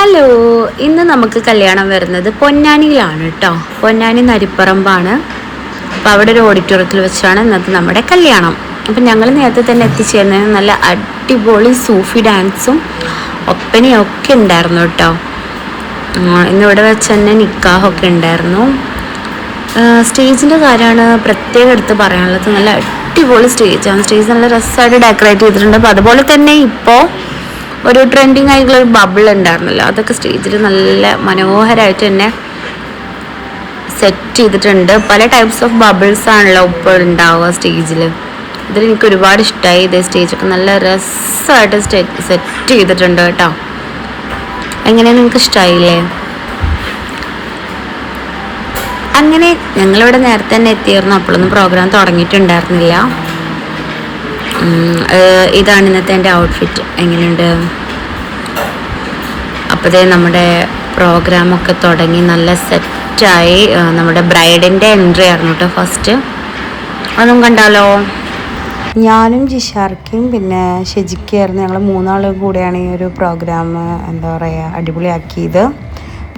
Hello ഇന്ന് നമുക്ക് കല്യാണം വരുന്നത് പൊന്നാനിയിലാണ് കേട്ടോ പൊന്നാനി നരിപ്പറമ്പാണ്. അപ്പോൾ അവിടെ ഒരു ഓഡിറ്റോറിയത്തിൽ വെച്ചാണ് ഇന്നത്തെ നമ്മുടെ കല്യാണം. അപ്പം ഞങ്ങൾ നേരത്തെ തന്നെ എത്തിച്ചേർന്നത് നല്ല അടിപൊളി സൂഫി ഡാൻസും ഒപ്പനയും ഒക്കെ ഉണ്ടായിരുന്നു കേട്ടോ ഇന്നിവിടെ വെച്ച് തന്നെ നിക്കാഹൊക്കെ ഉണ്ടായിരുന്നു. സ്റ്റേജിന്റെ കാര്യമാണ് പ്രത്യേകം എടുത്ത് പറയാനുള്ളത്. നല്ല അടിപൊളി സ്റ്റേജാണ്. സ്റ്റേജ് നല്ല രസമായിട്ട് ഡെക്കറേറ്റ് ചെയ്തിട്ടുണ്ട്. അപ്പോൾ അതുപോലെ തന്നെ ഇപ്പോൾ ഒരു ട്രെൻഡിങ് ആയിട്ടുള്ള ഒരു ബബിൾ ഉണ്ടായിരുന്നല്ലോ. അതൊക്കെ സ്റ്റേജിൽ നല്ല മനോഹരമായിട്ട് തന്നെ സെറ്റ് ചെയ്തിട്ടുണ്ട്. പല ടൈപ്സ് ഓഫ് ബബിൾസ് ആണല്ലോ ഇപ്പോൾ ഉണ്ടാവുക സ്റ്റേജിൽ ഇതിൽ എനിക്ക് ഒരുപാട് ഇഷ്ടമായി ഇതേ സ്റ്റേജൊക്കെ നല്ല രസമായിട്ട് സെറ്റ് ചെയ്തിട്ടുണ്ട് കേട്ടോ. എങ്ങനെ നിങ്ങൾക്ക് ഇഷ്ടമായില്ലേ അങ്ങനെ ഞങ്ങളിവിടെ നേരത്തെ തന്നെ എത്തിയിരുന്നു അപ്പോഴൊന്നും പ്രോഗ്രാം തുടങ്ങിയിട്ടുണ്ടായിരുന്നില്ല. ഇതാണ് ഇന്നത്തെ എന്റെ ഔട്ട്ഫിറ്റ് എങ്ങനെയുണ്ട്? അപ്പോഴേ നമ്മുടെ പ്രോഗ്രാമൊക്കെ തുടങ്ങി നല്ല സെറ്റായി നമ്മുടെ ബ്രൈഡിന്റെ എൻട്രി ആയിരുന്നു കേട്ടോ ഫസ്റ്റ് അതും കണ്ടാലോ? ഞാനും ജിഷാർക്കും പിന്നെ ഷെജിക്കായിരുന്നു ഞങ്ങൾ മൂന്നാളും കൂടെയാണ് ഈ ഒരു പ്രോഗ്രാം എന്താ പറയുക അടിപൊളിയാക്കിയത്.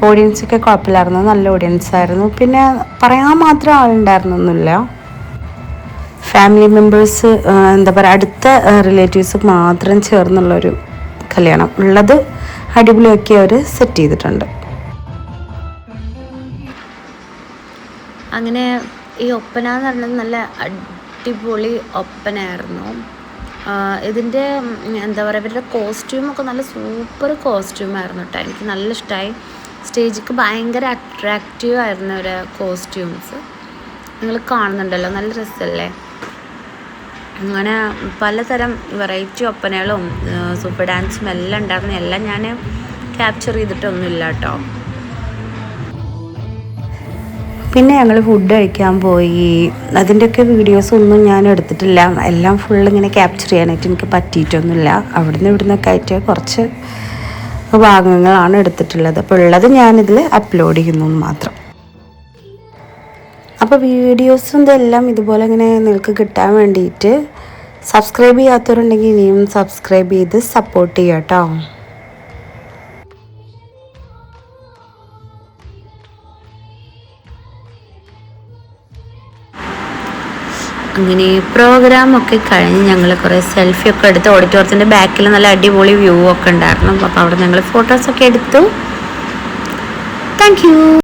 ഓഡിയൻസൊക്കെ കുഴപ്പമില്ലായിരുന്നു. നല്ല ഓഡിയൻസ് ആയിരുന്നു. പിന്നെ പറയാൻ മാത്രം ആളുണ്ടായിരുന്നൊന്നുമില്ല. ഫാമിലി മെമ്പേഴ്സ് എന്താ പറയുക അടുത്ത റിലേറ്റീവ്സ് മാത്രം ചേർന്നുള്ളൊരു കല്യാണം ഉള്ളത് അടിപൊളിയൊക്കെ അവർ സെറ്റ് ചെയ്തിട്ടുണ്ട്. അങ്ങനെ ഈ ഒപ്പന എന്ന് പറയുന്നത് നല്ല അടിപൊളി ഒപ്പനയായിരുന്നു ആഹ് ഇതിന്റെ എന്താ പറയുക ഇവരുടെ കോസ്റ്റ്യൂമൊക്കെ നല്ല സൂപ്പർ കോസ്റ്റ്യൂമായിരുന്നു കേട്ടോ എനിക്ക് നല്ല ഇഷ്ടമായി സ്റ്റേജിക്ക് ഭയങ്കര അട്രാക്റ്റീവ് ആയിരുന്നു ഒരു കോസ്റ്റ്യൂംസ് നിങ്ങൾ കാണുന്നുണ്ടല്ലോ നല്ല രസമല്ലേ അങ്ങനെ പലതരം വെറൈറ്റി ഒപ്പനകളും സൂപ്പർ ഡാൻസും എല്ലാം ഉണ്ടായിരുന്നു. എല്ലാം ഞാൻ ക്യാപ്ചർ ചെയ്തിട്ടൊന്നുമില്ല കേട്ടോ പിന്നെ ഞങ്ങൾ ഫുഡ് കഴിക്കാൻ പോയി. അതിന്റെയൊക്കെ വീഡിയോസ് ഒന്നും ഞാൻ എടുത്തിട്ടില്ല. എല്ലാം ഫുൾ ഇങ്ങനെ ക്യാപ്ചർ ചെയ്യാനായിട്ട് എനിക്ക് പറ്റിയിട്ടൊന്നുമില്ല. അവിടുന്ന് ഇവിടുന്നൊക്കെ ആയിട്ട് കുറച്ച് ഭാഗങ്ങളാണ് എടുത്തിട്ടുള്ളത്. അപ്പോൾ ഉള്ളത് ഞാനിതിൽ അപ്ലോഡ് ചെയ്യുന്നു മാത്രം. അപ്പോൾ വീഡിയോസും ഇതെല്ലാം ഇതുപോലെ ഇങ്ങനെ നിങ്ങൾക്ക് കിട്ടാൻ വേണ്ടിയിട്ട് സബ്സ്ക്രൈബ് ചെയ്യാത്തവരുണ്ടെങ്കിൽ ഇനിയും സബ്സ്ക്രൈബ് ചെയ്ത് സപ്പോർട്ട് ചെയ്യാം കേട്ടോ. അങ്ങനെ പ്രോഗ്രാമൊക്കെ കഴിഞ്ഞ് ഞങ്ങൾ കുറേ സെൽഫി ഒക്കെ എടുത്ത് ഓഡിറ്റോറിയത്തിന്റെ ബാക്കിൽ നല്ല അടിപൊളി വ്യൂ ഒക്കെ ഉണ്ടായിരുന്നു. അപ്പോൾ അവിടെ ഞങ്ങൾ ഫോട്ടോസൊക്കെ എടുത്തു. താങ്ക്